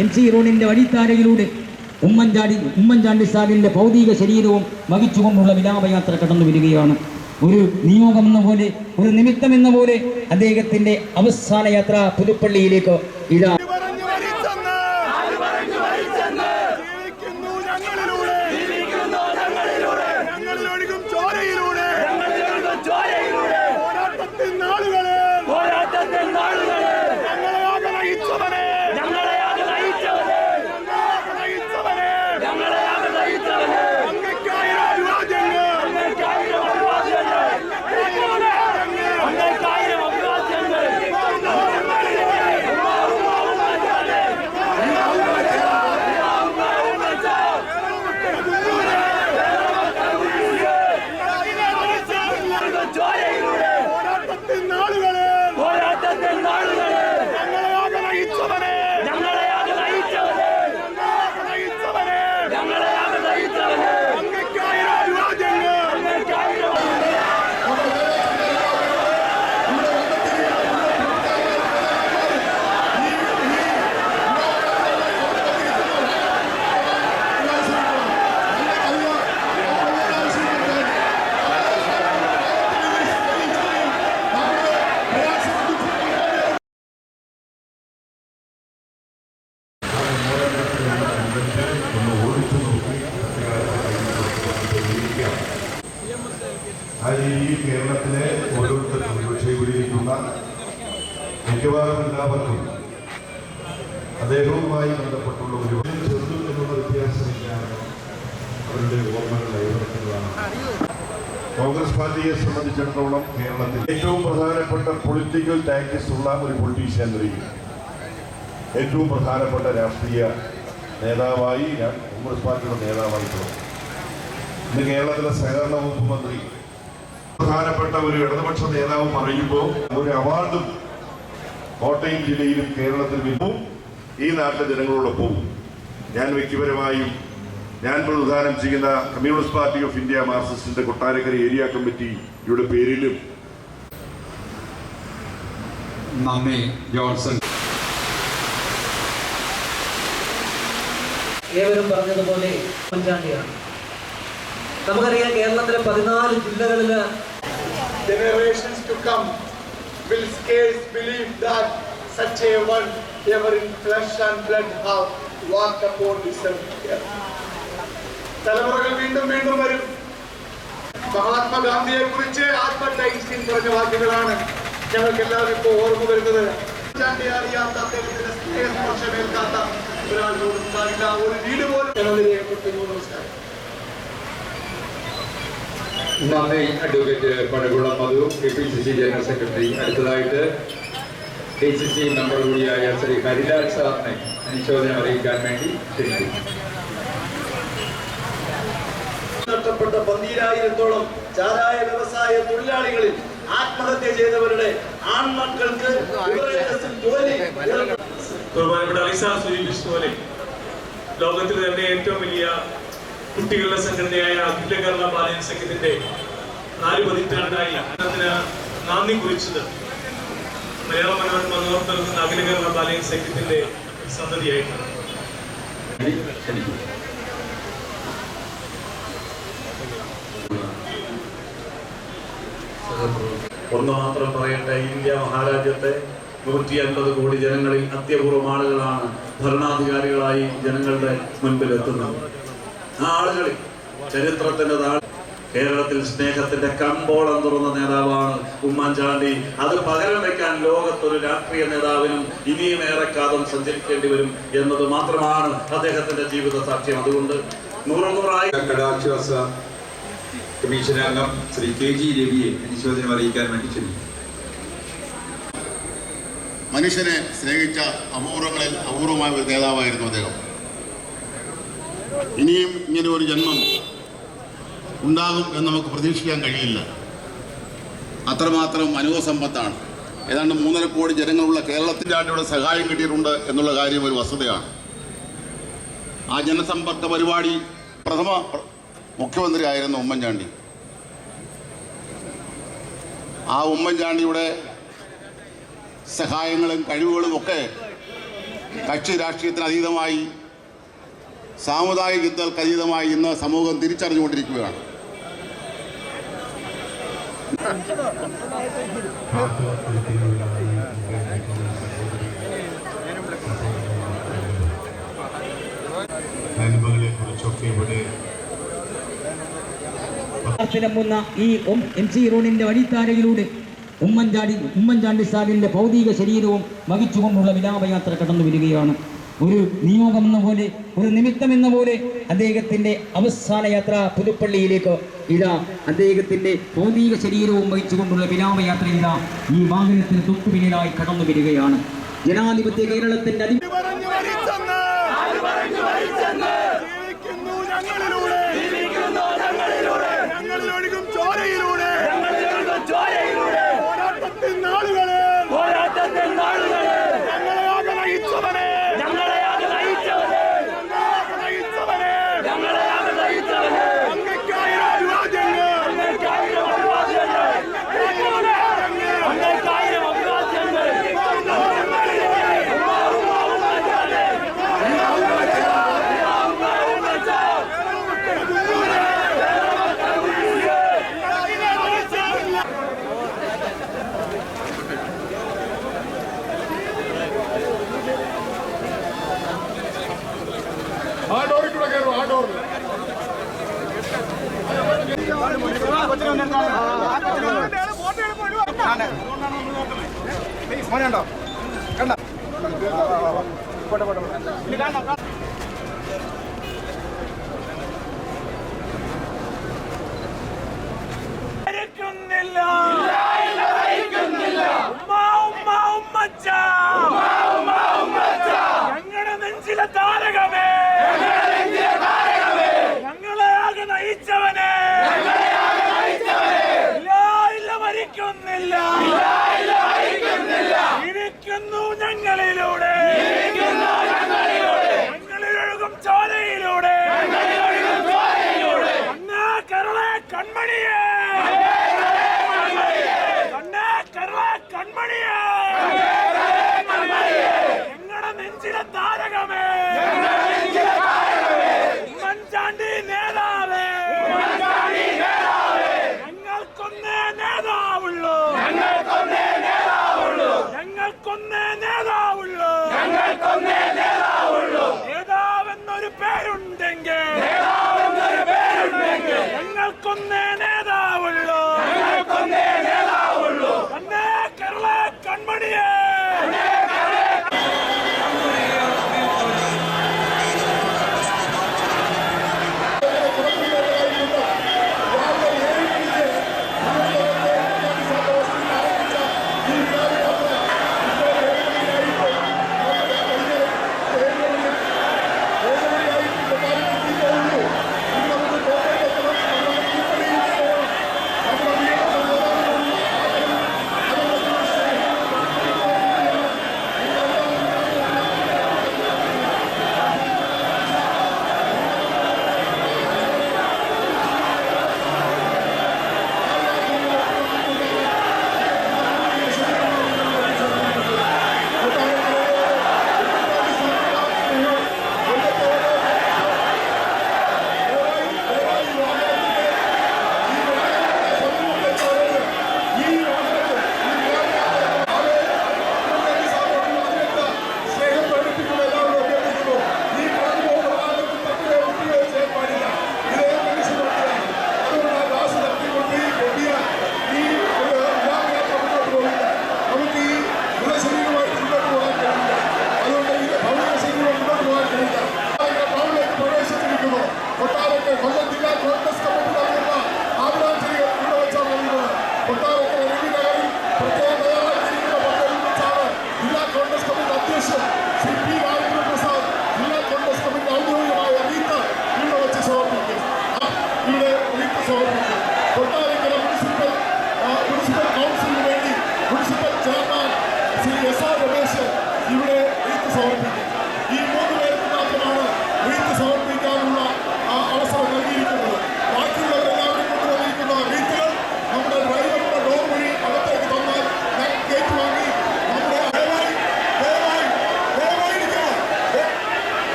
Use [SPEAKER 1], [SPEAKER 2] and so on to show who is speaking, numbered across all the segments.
[SPEAKER 1] M C റോഡിന്റെ വഴിത്താരയിലൂടെ ഉമ്മൻചാടി ഉമ്മൻചാണ്ടി സാറിന്റെ ഭൗതിക ശരീരവും വഹിച്ചുകൊണ്ടുള്ള വിലാപയാത്ര കടന്നു വരികയാണ്. ഒരു നിയോഗം എന്ന പോലെ ഒരു നിമിത്തം എന്ന പോലെ അദ്ദേഹത്തിന്റെ അവസാന യാത്ര പുതുപ്പള്ളിയിലേക്ക് ഇതാ
[SPEAKER 2] രീതിയിൽ കേരളത്തിലെ ഓരോരുത്തർക്കും പക്ഷേ കൂടിയിരിക്കുന്ന മിക്കവാറും എല്ലാവർക്കും അദ്ദേഹവുമായി ബന്ധപ്പെട്ടുള്ള ഒരു ചെറുതു എന്നുള്ള വ്യത്യാസമില്ലാതെ അവരുടെ ഓർമ്മകൾ കൈവരുന്നതാണ് കോൺഗ്രസ് പാർട്ടിയെ സംബന്ധിച്ചിടത്തോളം കേരളത്തിൽ ഏറ്റവും പ്രധാനപ്പെട്ട പൊളിറ്റിക്കൽ ടാക്ടിക്സ് ഉള്ള ഒരു പൊളിറ്റീഷ്യൻ ഏറ്റവും പ്രധാനപ്പെട്ട രാഷ്ട്രീയ നേതാവായി ഞാൻ കോൺഗ്രസ് പാർട്ടിയുടെ നേതാവായി തുടങ്ങി ഇന്ന് കേരളത്തിലെ സഹകരണ വകുപ്പ് മന്ത്രി പ്രധാനപ്പെട്ട ഒരു ഇടതുപക്ഷ നേതാവ് പറയുമ്പോൾ ഒരു അവാർഡും കോട്ടയം ജില്ലയിലും കേരളത്തിൽ ഇന്നും ഈ നാട്ടിലെ ജനങ്ങളോടൊപ്പവും ഞാൻ വ്യക്തിപരമായും ഞാൻ പ്രതിദാനം ചെയ്യുന്ന കമ്മ്യൂണിസ്റ്റ് പാർട്ടി ഓഫ് ഇന്ത്യ മാർക്സിസ്റ്റിന്റെ കൊട്ടാരക്കര ഏരിയ കമ്മിറ്റിയുടെ പേരിലും
[SPEAKER 3] നന്ദി ജോൺസൺ.
[SPEAKER 4] ഏവരും പറഞ്ഞതുപോലെ ഉമ്മൻചാണ്ടിയാണ്. നമുക്കറിയാം കേരളത്തിലെ പതിനാല് ജില്ലകളിൽ
[SPEAKER 5] generations to come will scarce believe that such a one ever in flesh and blood have walked upon this earth. തലമുറകൾ വീണ്ടും വീണ്ടും വരും. മഹാത്മാഗാന്ധിയെ കുറിച്ച് ആൽബർട്ട് ഐൻസ്റ്റീൻ പറഞ്ഞ വാക്കുകളാണ് ഞങ്ങൾക്ക് എല്ലാവരും ഇപ്പോൾ ഓർമ്മ വരുന്നത്. അറിയാത്ത അദ്ദേഹത്തിന്റെ സ്നേഹസ്പർശമേൽക്കാത്ത
[SPEAKER 3] നന്ദി advocate Padakulam Madhu K P C C general secretary അടുത്തതായിട്ട് കെ സി സി മെമ്പർ കൂടിയായ ശ്രീ ഹരിലാൽ സാറിനെ അനുശോചനം അറിയിക്കാൻ വേണ്ടി
[SPEAKER 6] നഷ്ടപ്പെട്ട പന്തിരായിരത്തോളം ചാരായ വ്യവസായ തൊഴിലാളികളിൽ ആത്മഹത്യ ചെയ്തവരുടെ ആൺമക്കൾക്ക് ജോലി
[SPEAKER 7] ബഹുമാനപ്പെട്ട അലിസ സൂചിപ്പിച്ചതുപോലെ ലോകത്തിൽ തന്നെ ഏറ്റവും വലിയ കുട്ടികളുടെ സംഘടനയായ അഖില കേരള ബാലൻ സംഘത്തിന്റെ നാല് പതിറ്റാണ്ടായി അതിന് നന്ദി കുറിച്ചത് മലയാള മനോരമ നോർത്ത് നൽകുന്ന അഖില കേരള ബാലൻ സംഘത്തിന്റെ
[SPEAKER 3] ക്ഷണിക്കുന്നു
[SPEAKER 6] ഒന്ന് മാത്രം പറയട്ടെ ഇന്ത്യ മഹാരാജ്യത്തെ നൂറ്റി അൻപത് കോടി ജനങ്ങളിൽ അത്യപൂർവം ആളുകളാണ് ഭരണാധികാരികളായി ജനങ്ങളുടെ മുൻപിൽ എത്തുന്നത് ആ ആളുകളിൽ ചരിത്രത്തിന്റെ കേരളത്തിൽ സ്നേഹത്തിന്റെ കമ്പോളം തുറന്ന നേതാവാണ് ഉമ്മൻചാണ്ടി. അത് പകരം വെക്കാൻ ലോകത്തൊരു രാഷ്ട്രീയ നേതാവിനും ഇനിയും ഏറെക്കാലം സഞ്ചരിക്കേണ്ടി വരും എന്നത് മാത്രമാണ് അദ്ദേഹത്തിന്റെ ജീവിത സാക്ഷ്യം. അതുകൊണ്ട് നൂറുനൂറായി
[SPEAKER 3] കടാശ്വാസ കമ്മീഷൻ അംഗം ശ്രീ കെ ജി രവിയെ അനുശോചനം അറിയിക്കാൻ വേണ്ടി ക്ഷണിക്കുന്നു
[SPEAKER 8] മനുഷ്യനെ സ്നേഹിച്ച അപൂർവങ്ങളിൽ അപൂർവമായ ഒരു നേതാവായിരുന്നു അദ്ദേഹം. ഇനിയും ഇങ്ങനെ ഒരു ജന്മം ഉണ്ടാകും എന്ന് നമുക്ക് പ്രതീക്ഷിക്കാൻ കഴിയില്ല. അത്രമാത്രം അനുഭവസമ്പത്താണ് ഏതാണ്ട് മൂന്നര കോടി ജനങ്ങളുള്ള കേരളത്തിന്റെ ആണ്ടിയുടെ സഹായം കിട്ടിയിട്ടുണ്ട് എന്നുള്ള കാര്യം ഒരു വസ്തുതയാണ്. ആ ജനസമ്പർക്ക പരിപാടി പ്രഥമ പ്ര- മുഖ്യമന്ത്രിയായിരുന്നു ഉമ്മൻചാണ്ടി. ആ ഉമ്മൻചാണ്ടിയുടെ സഹായങ്ങളും കഴിവുകളും ഒക്കെ കക്ഷി രാഷ്ട്രീയത്തിന് അതീതമായി സാമുദായിക യുദ്ധങ്ങൾക്ക് അതീതമായി ഇന്ന് സമൂഹം തിരിച്ചറിഞ്ഞുകൊണ്ടിരിക്കുകയാണ്.
[SPEAKER 2] നന്മകളെ കുറിച്ചൊക്കെ
[SPEAKER 7] ഈ എം സി റോഡിന്റെ വഴിത്താരയിലൂടെ ഉമ്മൻചാണ്ടി ഉമ്മൻചാണ്ടി സാഹിബിന്റെ ഭൗതിക ശരീരവും വഹിച്ചുകൊണ്ടുള്ള വിലാപയാത്ര കടന്നു വരികയാണ്. ഒരു നിയോഗം എന്ന പോലെ ഒരു നിമിത്തം എന്ന പോലെ അദ്ദേഹത്തിന്റെ അവസാന യാത്ര പുതുപ്പള്ളിയിലേക്ക് ഇതാ അദ്ദേഹത്തിന്റെ ഭൗതിക ശരീരവും വഹിച്ചുകൊണ്ടുള്ള വിലാപയാത്ര ഇതാ ഈ വാഹനത്തിന് തൊട്ടുപിന്നിലായി കടന്നു വരികയാണ്. ജനാധിപത്യ കേരളത്തിന്റെ അതി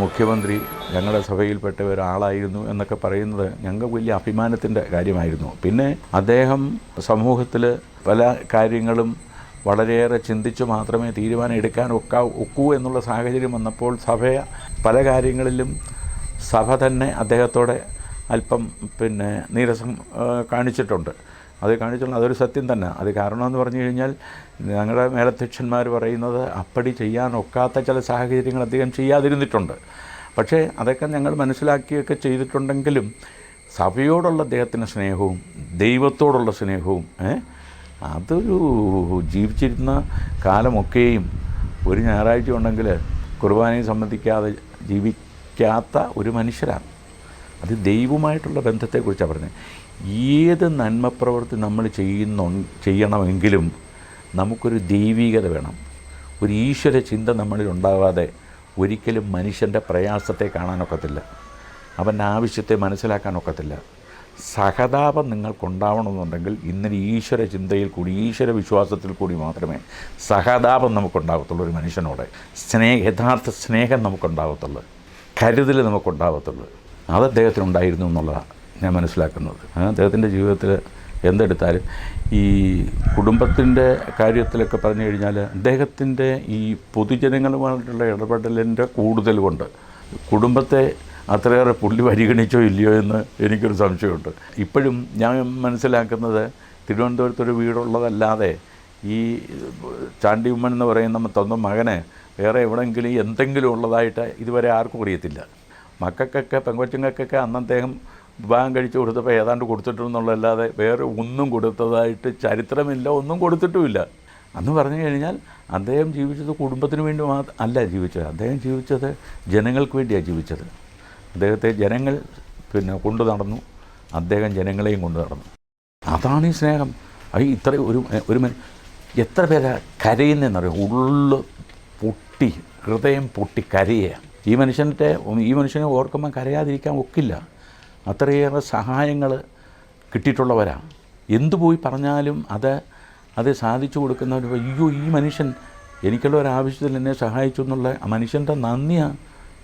[SPEAKER 9] മുഖ്യമന്ത്രി ഞങ്ങളുടെ സഭയിൽപ്പെട്ട ഒരാളായിരുന്നു എന്നൊക്കെ പറയുന്നത് ഞങ്ങൾക്ക് വലിയ അഭിമാനത്തിന്റെ കാര്യമായിരുന്നു. പിന്നെ അദ്ദേഹം സമൂഹത്തിൽ പല കാര്യങ്ങളും വളരെയേറെ ചിന്തിച്ചു മാത്രമേ തീരുമാനം എടുക്കാൻ ഒക്കാ ഒക്കൂ എന്നുള്ള സാഹചര്യം വന്നപ്പോൾ സഭ പല കാര്യങ്ങളിലും സഭ തന്നെ അദ്ദേഹത്തോടെ അല്പം പിന്നെ നീരസം കാണിച്ചിട്ടുണ്ട്. അത് കാണിച്ചുള്ള അതൊരു സത്യം തന്നെ. അത് കാരണമെന്ന് പറഞ്ഞു കഴിഞ്ഞാൽ ഞങ്ങളുടെ മേലധ്യക്ഷന്മാർ പറയുന്നത് അപ്പടി ചെയ്യാൻ ഒക്കാത്ത ചില സാഹചര്യങ്ങൾ അധികം ചെയ്യാതിരുന്നിട്ടുണ്ട്. പക്ഷേ അതൊക്കെ ഞങ്ങൾ മനസ്സിലാക്കിയൊക്കെ ചെയ്തിട്ടുണ്ടെങ്കിലും സഭയോടുള്ള അദ്ദേഹത്തിന്റെ സ്നേഹവും ദൈവത്തോടുള്ള സ്നേഹവും അതൊരു ജീവിച്ചിരുന്ന കാലമൊക്കെയും ഒരു ഞായറാഴ്ച ഉണ്ടെങ്കിൽ കുർബാനയെ സംബന്ധിക്കാതെ ജീവിക്കാത്ത ഒരു മനുഷ്യരാണ്. അത് ദൈവമായിട്ടുള്ള ബന്ധത്തെക്കുറിച്ചാണ് പറഞ്ഞത്. ഏത് നന്മപ്രവൃത്തി നമ്മൾ ചെയ്യുന്നു ചെയ്യണമെങ്കിലും നമുക്കൊരു ദൈവീകത വേണം. ഒരു ഈശ്വര ചിന്ത നമ്മളിൽ ഉണ്ടാകാതെ ഒരിക്കലും മനുഷ്യന്റെ പ്രയാസത്തെ കാണാനൊക്കത്തില്ല. അവന്റെ ആവശ്യത്തെ മനസ്സിലാക്കാനൊക്കത്തില്ല. സഹതാപം നിങ്ങൾക്കുണ്ടാവണമെന്നുണ്ടെങ്കിൽ ഇന്നലെ ഈശ്വര ചിന്തയിൽ കൂടി ഈശ്വര വിശ്വാസത്തിൽ കൂടി മാത്രമേ സഹതാപം നമുക്കുണ്ടാകത്തുള്ളൂ ഒരു മനുഷ്യനോട്. സ്നേഹ യഥാർത്ഥ സ്നേഹം നമുക്കുണ്ടാകത്തുള്ളൂ കരുതൽ നമുക്കുണ്ടാകത്തുള്ളൂ അത് അദ്ദേഹത്തിനുണ്ടായിരുന്നു എന്നുള്ളതാണ്. ഞാൻ മനസ്സിലാക്കുന്നത്. അദ്ദേഹത്തിന്റെ ജീവിതത്തിൽ എന്തെടുത്താലും ഈ കുടുംബത്തിന്റെ കാര്യത്തിലൊക്കെ പറഞ്ഞു കഴിഞ്ഞാൽ അദ്ദേഹത്തിന്റെ ഈ പൊതുജനങ്ങളുമായിട്ടുള്ള ഇടപെടലിന്റെ കൂടുതൽ കൊണ്ട് കുടുംബത്തെ അത്രയേറെ പുള്ളി പരിഗണിച്ചോ ഇല്ലയോ എന്ന് എനിക്കൊരു സംശയമുണ്ട്. ഇപ്പോഴും ഞാൻ മനസ്സിലാക്കുന്നത് തിരുവനന്തപുരത്തൊരു വീടുള്ളതല്ലാതെ ഈ ചാണ്ടി ഉമ്മൻ എന്ന് പറയുന്ന സ്വന്തം മകനെ വേറെ എവിടെയെങ്കിലും എന്തെങ്കിലും ഉള്ളതായിട്ട് ഇതുവരെ ആർക്കും അറിയത്തില്ല. മക്കൾക്കൊക്കെ പെങ്കൊച്ചുങ്ങൾക്കൊക്കെ അന്ന് അദ്ദേഹം വിവാഹം കഴിച്ചു കൊടുത്തപ്പോൾ ഏതാണ്ട് കൊടുത്തിട്ടുണ്ടെന്നുള്ളതല്ലാതെ വേറെ ഒന്നും കൊടുത്തതായിട്ട് ചരിത്രമില്ല ഒന്നും കൊടുത്തിട്ടുമില്ല. അന്ന് പറഞ്ഞു കഴിഞ്ഞാൽ അദ്ദേഹം ജീവിച്ചത് കുടുംബത്തിന് വേണ്ടി മാത്രം അല്ല ജീവിച്ചത് അദ്ദേഹം ജീവിച്ചത് ജനങ്ങൾക്ക് വേണ്ടിയാണ് ജീവിച്ചത്. അദ്ദേഹത്തെ ജനങ്ങൾ പിന്നെ കൊണ്ടു നടന്നു അദ്ദേഹം ജനങ്ങളെയും കൊണ്ടു നടന്നു. അതാണ് ഈ സ്നേഹം. അത് ഇത്ര ഒരു ഒരു എത്ര പേരാ കരയുന്നതെന്നറിയാം ഉള്ളു പൊട്ടി ഹൃദയം പൊട്ടി കരയുക ഈ മനുഷ്യന്റെ ഈ മനുഷ്യനെ ഓർക്കുമ്പോൾ കരയാതിരിക്കാൻ ഒക്കില്ല. അത്രയേറെ സഹായങ്ങൾ കിട്ടിയിട്ടുള്ളവരാണ്. എന്തു പോയി പറഞ്ഞാലും അത് അത് സാധിച്ചു കൊടുക്കുന്നവർ അയ്യോ ഈ മനുഷ്യൻ എനിക്കുള്ള ഒരു ആവശ്യത്തിൽ എന്നെ സഹായിച്ചു എന്നുള്ള ആ മനുഷ്യന്റെ നന്ദിയാണ്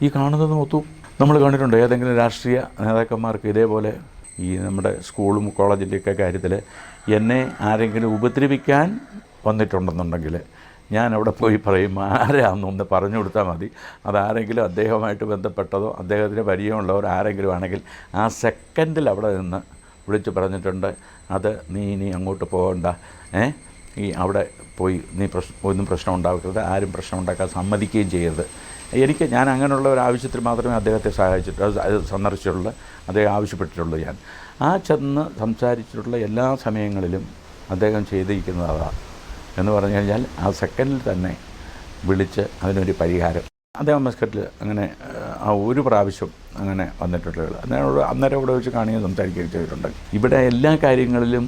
[SPEAKER 9] ഈ കാണുന്നത് മൊത്തം നമ്മൾ കണ്ടിട്ടുണ്ട് ഏതെങ്കിലും രാഷ്ട്രീയ നേതാക്കന്മാർക്ക് ഇതേപോലെ ഈ നമ്മുടെ സ്കൂളും കോളേജിന്റെയൊക്കെ കാര്യത്തിൽ എന്നെ ആരെങ്കിലും ഉപദ്രവിക്കാൻ വന്നിട്ടുണ്ടെന്നുണ്ടെങ്കിൽ ഞാൻ അവിടെ പോയി പറയും ആരാന്നൊന്ന് പറഞ്ഞു കൊടുത്താൽ മതി. അതാരെങ്കിലും അദ്ദേഹവുമായിട്ട് ബന്ധപ്പെട്ടതോ അദ്ദേഹത്തിന് പരിചയമുള്ളവർ ആരെങ്കിലും ആണെങ്കിൽ ആ സെക്കൻഡിൽ അവിടെ നിന്ന് വിളിച്ച് പറഞ്ഞിട്ടുണ്ട് അത് നീ ഇനി അങ്ങോട്ട് പോകണ്ട. ഏ? ഈ അവിടെ പോയി നീ പ്രശ്നം ഒന്നും പ്രശ്നം ഉണ്ടാക്കരുത് ആരും പ്രശ്നം ഉണ്ടാക്കാൻ സമ്മതിക്കുകയും ചെയ്യരുത്. എനിക്ക് ഞാൻ അങ്ങനെയുള്ള ഒരു ആവശ്യത്തിൽ മാത്രമേ അദ്ദേഹത്തെ സഹായിച്ചിട്ടുള്ളൂ സന്ദർശിച്ചിട്ടുള്ളൂ അദ്ദേഹം ആവശ്യപ്പെട്ടിട്ടുള്ളൂ ഞാൻ. ആ ചെന്ന് സംസാരിച്ചിട്ടുള്ള എല്ലാ സമയങ്ങളിലും അദ്ദേഹം ചെയ്തിരിക്കുന്നത് അതാണ് എന്ന് പറഞ്ഞു കഴിഞ്ഞാൽ ആ സെക്കൻഡിൽ തന്നെ വിളിച്ച് അതിനൊരു പരിഹാരം. അദ്ദേഹം മസ്കറ്റിൽ അങ്ങനെ ആ ഒരു പ്രാവശ്യം അങ്ങനെ വന്നിട്ടുള്ളത്. അന്നേരം അന്നേരം ഇവിടെ വെച്ച് കാണുകയും സംസാരിക്കുകയും ചെയ്തിട്ടുണ്ട്. ഇവിടെ എല്ലാ കാര്യങ്ങളിലും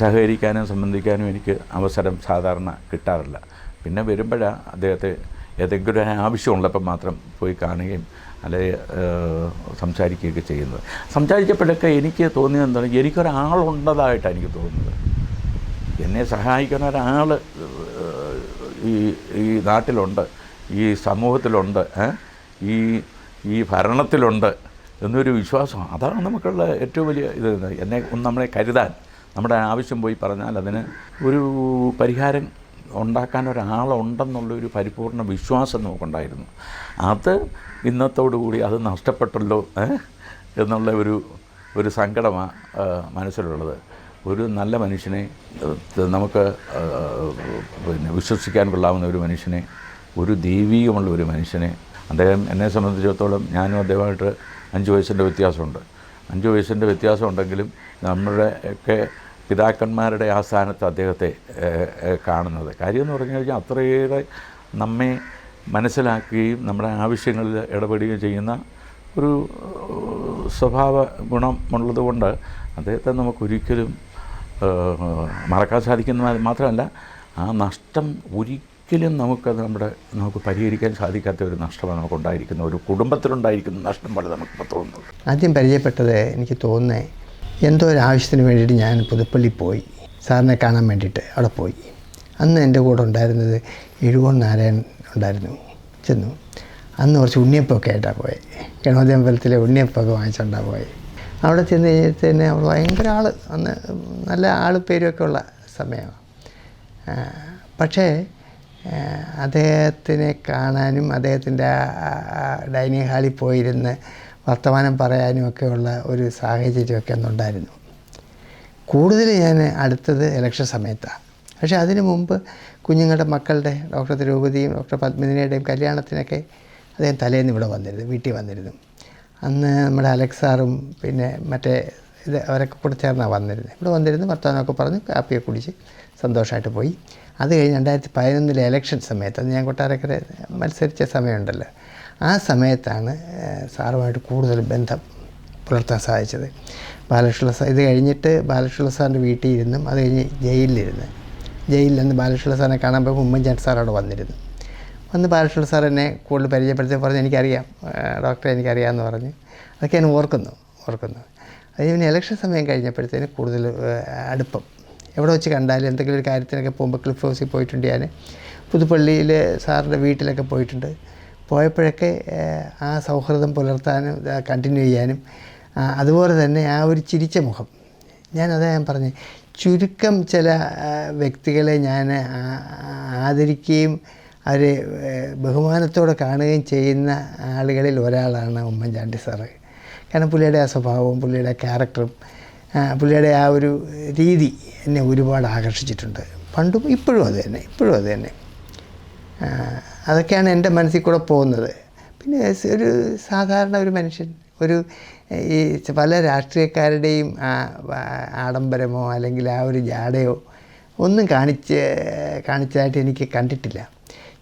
[SPEAKER 9] സഹകരിക്കാനും സംബന്ധിക്കാനും എനിക്ക് അവസരം സാധാരണ കിട്ടാറില്ല. പിന്നെ വരുമ്പോഴാണ് അദ്ദേഹത്തെ ഏതെങ്കിലും ഒരു ആവശ്യമുള്ളപ്പോൾ മാത്രം പോയി കാണുകയും അല്ലെങ്കിൽ സംസാരിക്കുകയൊക്കെ ചെയ്യുന്നത്. സംസാരിച്ചപ്പോഴൊക്കെ എനിക്ക് തോന്നിയത് എന്താണ് എനിക്കൊരാളുണ്ടതായിട്ടാണ് എനിക്ക് തോന്നുന്നത്. എന്നെ സഹായിക്കുന്ന ഒരാൾ ഈ ഈ നാട്ടിലുണ്ട് ഈ സമൂഹത്തിലുണ്ട് ഈ ഈ ഭരണത്തിലുണ്ട് എന്നൊരു വിശ്വാസം അതാണ് നമുക്കുള്ള ഏറ്റവും വലിയ ഇത്. എന്നെ നമ്മളെ കരുതാൻ നമ്മുടെ ആവശ്യം പോയി പറഞ്ഞാൽ അതിന് ഒരു പരിഹാരം ഉണ്ടാക്കാൻ ഒരാളുണ്ടെന്നുള്ളൊരു പരിപൂർണ വിശ്വാസം നമുക്കുണ്ടായിരുന്നു. അത് ഇന്നത്തോടുകൂടി അത് നഷ്ടപ്പെട്ടല്ലോ എന്നുള്ള ഒരു ഒരു സങ്കടമാണ് മനസ്സിലുള്ളത്. ഒരു നല്ല മനുഷ്യനെ നമുക്ക് പിന്നെ വിശ്വസിക്കാൻ കൊള്ളാവുന്ന ഒരു മനുഷ്യനെ ഒരു ദൈവീകമുള്ള ഒരു മനുഷ്യനെ അദ്ദേഹം എന്നെ സംബന്ധിച്ചിടത്തോളം ഞാനും അദ്ദേഹമായിട്ട് അഞ്ച് വയസ്സിന്റെ വ്യത്യാസമുണ്ട്. അഞ്ച് വയസ്സിന്റെ വ്യത്യാസം ഉണ്ടെങ്കിലും നമ്മുടെ ഒക്കെ പിതാക്കന്മാരുടെ ആ സ്ഥാനത്ത് അദ്ദേഹത്തെ കാണുന്നത്. കാര്യമെന്ന് പറഞ്ഞു കഴിഞ്ഞാൽ അത്രയേറെ നമ്മെ മനസ്സിലാക്കുകയും നമ്മുടെ ആവശ്യങ്ങളിൽ ഇടപെടുകയും ചെയ്യുന്ന ഒരു സ്വഭാവ ഗുണമുള്ളത് കൊണ്ട് അദ്ദേഹത്തെ നമുക്കൊരിക്കലും മറക്കാൻ സാധിക്കുന്ന മാത്രമല്ല ആ നഷ്ടം ഒരിക്കലും നമുക്കത് നമ്മുടെ നമുക്ക് പരിഹരിക്കാൻ സാധിക്കാത്ത ഒരു നഷ്ടമാണ് നമുക്കുണ്ടായിരിക്കുന്ന ഒരു കുടുംബത്തിലുണ്ടായിരിക്കുന്ന നഷ്ടം പോലെ നമുക്ക് തോന്നുന്നത്.
[SPEAKER 10] ആദ്യം പരിചയപ്പെട്ടത് എനിക്ക് തോന്നുന്നത് എന്തോ ഒരു ആവശ്യത്തിന് വേണ്ടിയിട്ട് ഞാൻ പുതുപ്പള്ളി പോയി. സാറിനെ കാണാൻ വേണ്ടിയിട്ട് അവിടെ പോയി. അന്ന് എന്റെ കൂടെ ഉണ്ടായിരുന്നത് എഴുവോൺ നാരായണൻ ഉണ്ടായിരുന്നു. ചെന്നു. അന്ന് കുറച്ച് ഉണ്ണിയപ്പമൊക്കെ ആയിട്ടാണ് പോയത് ഗണപതി അമ്പലത്തിലെ ഉണ്ണിയപ്പമൊക്കെ വാങ്ങിച്ചുകൊണ്ടാണ് പോയത് അവിടെ ചെന്ന് കഴിഞ്ഞിട്ട് അവൾ ഭയങ്കര ആൾ അന്ന് നല്ല ആൾ പേരുമൊക്കെ ഉള്ള സമയമാണ്. പക്ഷേ അദ്ദേഹത്തിനെ കാണാനും അദ്ദേഹത്തിന്റെ ഡൈനിങ് ഹാളിൽ പോയിരുന്ന് വർത്തമാനം പറയാനും ഒക്കെ ഉള്ള ഒരു സാഹചര്യമൊക്കെ അന്നുണ്ടായിരുന്നു. കൂടുതൽ ഞാൻ അടുത്തത് ഇലക്ഷൻ സമയത്താണ്. പക്ഷേ അതിനു മുമ്പ് കുഞ്ഞുങ്ങളുടെ മക്കളുടെ ഡോക്ടർ ദ്രൗപതിയും ഡോക്ടർ പത്മിനിയുടെയും കല്യാണത്തിനൊക്കെ അദ്ദേഹം തലേന്ന് ഇവിടെ വന്നിരുന്നു വീട്ടിൽ വന്നിരുന്നു. അന്ന് നമ്മുടെ അലക്സാറും പിന്നെ മറ്റേ ഇത് അവരൊക്കെ കൂടെ ചേർന്നാണ് വന്നിരുന്നത് ഇവിടെ വന്നിരുന്ന് വർത്തമാനമൊക്കെ പറഞ്ഞ് കാപ്പിയൊക്കെ കുടിച്ച് സന്തോഷമായിട്ട് പോയി. അത് കഴിഞ്ഞ് രണ്ടായിരത്തി പതിനൊന്നിലെ ഇലക്ഷൻ സമയത്ത് അന്ന് ഞാൻ കൊട്ടാരക്കര മത്സരിച്ച സമയമുണ്ടല്ലോ. ആ സമയത്താണ് സാറുമായിട്ട് കൂടുതൽ ബന്ധം പുലർത്താൻ സാധിച്ചത്. ബാലകൃഷ്ണ സാർ ഇത് കഴിഞ്ഞിട്ട് ബാലകൃഷ്ണ സാറിന്റെ വീട്ടിൽ ഇരുന്നും അത് കഴിഞ്ഞ് ജയിലിലിരുന്ന്. ജയിലിൽ നിന്ന് ബാലകൃഷ്ണ സാറിനെ കാണാൻ പോയപ്പോൾ ഉമ്മൻചാണ്ടി സാർ അവിടെ വന്നിരുന്നു. വന്ന് പാരഷൂട്ട് സാർ എന്നെ കൂടുതൽ പരിചയപ്പെടുത്തി പറഞ്ഞ് എനിക്കറിയാം ഡോക്ടറെ എനിക്കറിയാമെന്ന് പറഞ്ഞ്. അതൊക്കെ ഞാൻ ഓർക്കുന്നു ഓർക്കുന്നു. അത് പിന്നെ ഇലക്ഷൻ സമയം കഴിഞ്ഞപ്പോഴത്തേന് കൂടുതൽ അടുപ്പം. എവിടെ വെച്ച് കണ്ടാലും എന്തെങ്കിലും ഒരു കാര്യത്തിനൊക്കെ പോകുമ്പോൾ ക്ലിഫ് ഹൗസിൽ പോയിട്ടുണ്ട് ഞാൻ. പുതുപ്പള്ളിയിൽ സാറിന്റെ വീട്ടിലൊക്കെ പോയിട്ടുണ്ട്. പോയപ്പോഴൊക്കെ ആ സൗഹൃദം പുലർത്താനും കണ്ടിന്യൂ ചെയ്യാനും അതുപോലെ തന്നെ ആ ഒരു ചിരിച്ച മുഖം. ഞാൻ അതാ ഞാൻ പറഞ്ഞു ചുരുക്കം ചില വ്യക്തികളെ ഞാൻ ആദരിക്കുകയും അവരെ ബഹുമാനത്തോടെ കാണുകയും ചെയ്യുന്ന ആളുകളിൽ ഒരാളാണ് ഉമ്മൻചാണ്ടി സാറ്. കാരണം പുള്ളിയുടെ ആ സ്വഭാവവും പുള്ളിയുടെ ക്യാരക്ടറും പുള്ളിയുടെ ആ ഒരു രീതി എന്നെ ഒരുപാട് ആകർഷിച്ചിട്ടുണ്ട്. പണ്ടും ഇപ്പോഴും അത് തന്നെ ഇപ്പോഴും അത് തന്നെ. അതൊക്കെയാണ് എന്റെ മനസ്സിൽ കൂടെ പോകുന്നത്. പിന്നെ ഒരു സാധാരണ ഒരു മനുഷ്യൻ ഒരു ഈ പല രാഷ്ട്രീയക്കാരുടെയും ആഡംബരമോ അല്ലെങ്കിൽ ആ ഒരു ജാടയോ ഒന്നും കാണിച്ച് കാണിച്ചതായിട്ട് എനിക്ക് കണ്ടിട്ടില്ല.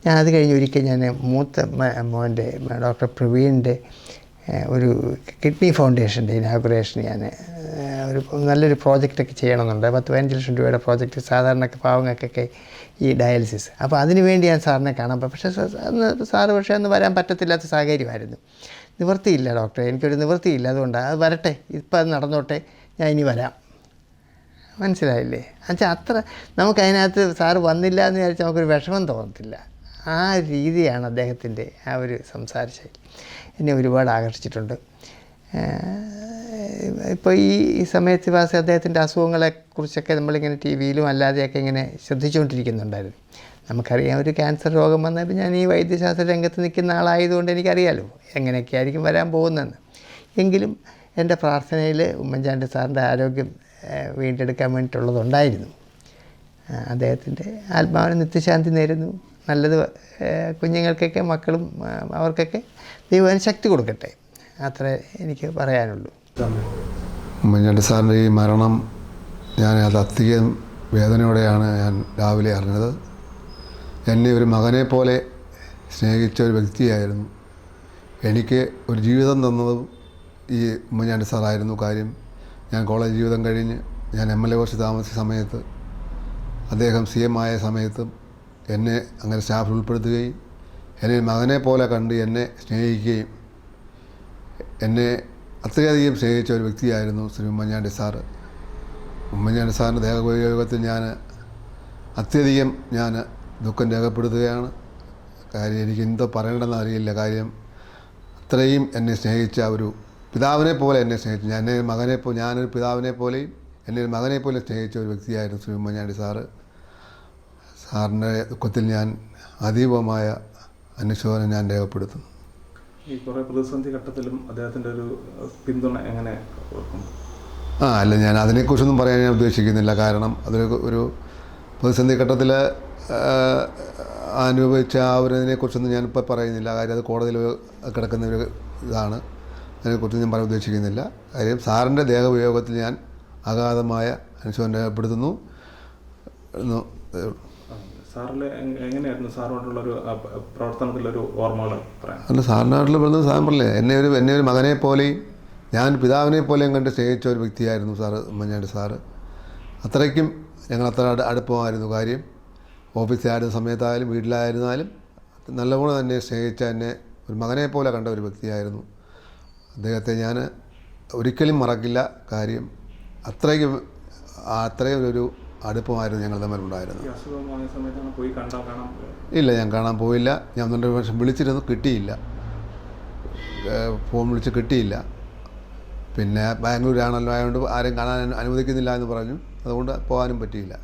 [SPEAKER 10] ഞാൻ അത് കഴിഞ്ഞ് ഒരിക്കൽ ഞാൻ മൂത്ത മോന്റെ ഡോക്ടർ പ്രവീണിന്റെ ഒരു കിഡ്നി ഫൗണ്ടേഷന്റെ ഇനാഗുറേഷൻ ഞാൻ ഒരു നല്ലൊരു പ്രോജക്റ്റൊക്കെ ചെയ്യണമെന്നുണ്ട്. പത്ത് പതിനഞ്ച് ലക്ഷം രൂപയുടെ പ്രോജക്റ്റ് സാധാരണ പാവങ്ങൾക്കൊക്കെ ഈ ഡയാലിസിസ്. അപ്പോൾ അതിന് വേണ്ടി ഞാൻ സാറിനെ കാണാം. പക്ഷേ അന്ന് സാറ് പക്ഷേ അന്ന് വരാൻ പറ്റത്തില്ലാത്ത സാഹചര്യമായിരുന്നു. നിവൃത്തിയില്ല ഡോക്ടറെ. എനിക്കൊരു നിവൃത്തിയില്ല. അതുകൊണ്ട് അത് വരട്ടെ. ഇപ്പം അത് നടന്നോട്ടെ. ഞാൻ ഇനി വരാം. മനസ്സിലായില്ലേ? എന്നുവെച്ചാൽ അത്ര നമുക്കതിനകത്ത് സാറ് വന്നില്ല എന്ന് വിചാരിച്ചാൽ നമുക്കൊരു വിഷമം തോന്നത്തില്ല. ആ രീതിയാണ് അദ്ദേഹത്തിന്റെ ആ ഒരു സംസാര ശൈലി എന്നെ ഒരുപാട് ആകർഷിച്ചിട്ടുണ്ട്. ഇപ്പോൾ ഈ സമയത്ത് വാസ അദ്ദേഹത്തിന്റെ അസുഖങ്ങളെക്കുറിച്ചൊക്കെ നമ്മളിങ്ങനെ ടി വിയിലും അല്ലാതെയൊക്കെ ഇങ്ങനെ ശ്രദ്ധിച്ചുകൊണ്ടിരിക്കുന്നുണ്ടായിരുന്നു. നമുക്കറിയാം ഒരു ക്യാൻസർ രോഗം വന്നാൽ ഞാൻ ഈ വൈദ്യശാസ്ത്ര രംഗത്ത് നിൽക്കുന്ന ആളായതുകൊണ്ട് എനിക്കറിയാലോ എങ്ങനെയൊക്കെ ആയിരിക്കും വരാൻ പോകുന്നതെന്ന്. എങ്കിലും എന്റെ പ്രാർത്ഥനയിൽ ഉമ്മൻചാണ്ടി സാറിന്റെ ആരോഗ്യം വീണ്ടെടുക്കാൻ വേണ്ടിയിട്ടുള്ളതുണ്ടായിരുന്നു. അദ്ദേഹത്തിന്റെ ആത്മാവിന് നിത്യശാന്തി നേരുന്നു. നല്ലത് കുഞ്ഞുങ്ങൾക്കൊക്കെ മക്കളും അവർക്കൊക്കെ ദൈവം ശക്തി കൊടുക്കട്ടെ. അത്രേ എനിക്ക് പറയാനുള്ളൂ.
[SPEAKER 11] ഉമ്മൻചാണ്ടി സാറിന്റെ ഈ മരണം ഞാൻ അത് അധികം വേദനയോടെയാണ് ഞാൻ രാവിലെ അറിഞ്ഞത്. എന്നെ ഒരു മകനെ പോലെ സ്നേഹിച്ച ഒരു വ്യക്തിയായിരുന്നു. എനിക്ക് ഒരു ജീവിതം തന്നതും ഈ ഉമ്മൻചാണ്ടി സാറായിരുന്നു കാര്യം. ഞാൻ കോളേജ് ജീവിതം കഴിഞ്ഞ് ഞാൻ എം എൽ എ കുറച്ച് താമസിച്ച സമയത്ത് അദ്ദേഹം സി എം ആയ സമയത്തും എന്നെ അങ്ങനെ സ്റ്റാഫിൽ ഉൾപ്പെടുത്തുകയും എന്നെ മകനെ പോലെ കണ്ട് എന്നെ സ്നേഹിക്കുകയും എന്നെ അത്രയധികം സ്നേഹിച്ച ഒരു വ്യക്തിയായിരുന്നു ശ്രീ ഉമ്മൻചാണ്ടി സാറ്. ഉമ്മൻചാണ്ടി സാറിന്റെ ദേഹോപയോഗത്തിൽ ഞാൻ അത്യധികം ഞാൻ ദുഃഖം രേഖപ്പെടുത്തുകയാണ്. കാര്യം എനിക്ക് എന്തോ പറയണമെന്ന് അറിയില്ല. കാര്യം അത്രയും എന്നെ സ്നേഹിച്ച ഒരു പിതാവിനെ പോലെ എന്നെ സ്നേഹിച്ചു ഞാൻ എന്റെ മകനെ പോ ഞാനൊരു പിതാവിനെ പോലെയും എന്നെ ഒരു മകനെ പോലെ സ്നേഹിച്ച ഒരു വ്യക്തിയായിരുന്നു ശ്രീ ഉമ്മൻചാണ്ടി സാറ്. സാറിന്റെ ദുഃഖത്തിൽ ഞാൻ അതീവമായ അനുശോചനം ഞാൻ രേഖപ്പെടുത്തുന്നു.
[SPEAKER 7] ഈ കുറേ പ്രതിസന്ധി ഘട്ടത്തിലും അദ്ദേഹത്തിന്റെ ഒരു പിന്തുണ എങ്ങനെ
[SPEAKER 11] ആ അല്ല ഞാൻ അതിനെക്കുറിച്ചൊന്നും പറയാൻ ഞാൻ ഉദ്ദേശിക്കുന്നില്ല. കാരണം അതൊരു ഒരു പ്രതിസന്ധി ഘട്ടത്തിൽ അനുഭവിച്ച ആ ഒരു ഇതിനെക്കുറിച്ചൊന്നും ഞാനിപ്പോൾ പറയുന്നില്ല. കാര്യം അത് കോടതിയിൽ കിടക്കുന്ന ഒരു ഇതാണ്. അതിനെക്കുറിച്ച് ഞാൻ പറയാൻ ഉദ്ദേശിക്കുന്നില്ല. കാര്യം സാറിന്റെ ദേഹവിയോഗത്തിൽ ഞാൻ അഗാധമായ അനുശോചനം രേഖപ്പെടുത്തുന്നു.
[SPEAKER 7] എങ്- എങ്ങനെയായിരുന്നു സാറുമായിട്ടുള്ള ഒരു പ്രവർത്തനത്തിലൊരു ഓർമ്മകൾ
[SPEAKER 11] അല്ല സാറിനാട്ടിൽ പറഞ്ഞത് സാധനം പറഞ്ഞില്ലേ എന്നെ ഒരു എന്നെ ഒരു മകനെ പോലെയും ഞാൻ പിതാവിനെ പോലെയും കണ്ട് സ്നേഹിച്ച ഒരു വ്യക്തിയായിരുന്നു സാറ് ഉമ്മൻചാണ്ടി സാറ്. അത്രയ്ക്കും ഞങ്ങൾ അത്ര അടു- അടുപ്പമായിരുന്നു കാര്യം. ഓഫീസിലായിരുന്ന സമയത്തായാലും വീട്ടിലായിരുന്നാലും നല്ലപോലെ തന്നെ സ്നേഹിച്ച എന്നെ ഒരു മകനെ പോലെ കണ്ട ഒരു വ്യക്തിയായിരുന്നു. അദ്ദേഹത്തെ ഞാൻ ഒരിക്കലും മറക്കില്ല കാര്യം. അത്രയ്ക്കും അത്രയും ഒരു അടുപ്പമായിരുന്നു ഞങ്ങൾ
[SPEAKER 7] തമ്മിൽ ഉണ്ടായിരുന്നത്.
[SPEAKER 11] ഇല്ല ഞാൻ കാണാൻ പോയില്ല. ഞാൻ നല്ല രണ്ട് പ്രാവശ്യം വിളിച്ചിരുന്നു കിട്ടിയില്ല. ഫോൺ വിളിച്ച് കിട്ടിയില്ല. പിന്നെ ബാംഗ്ലൂരാണല്ലോ ആയതുകൊണ്ട് ആരും കാണാൻ അനുവദിക്കുന്നില്ല എന്ന് പറഞ്ഞു. അതുകൊണ്ട് പോകാനും പറ്റിയില്ല.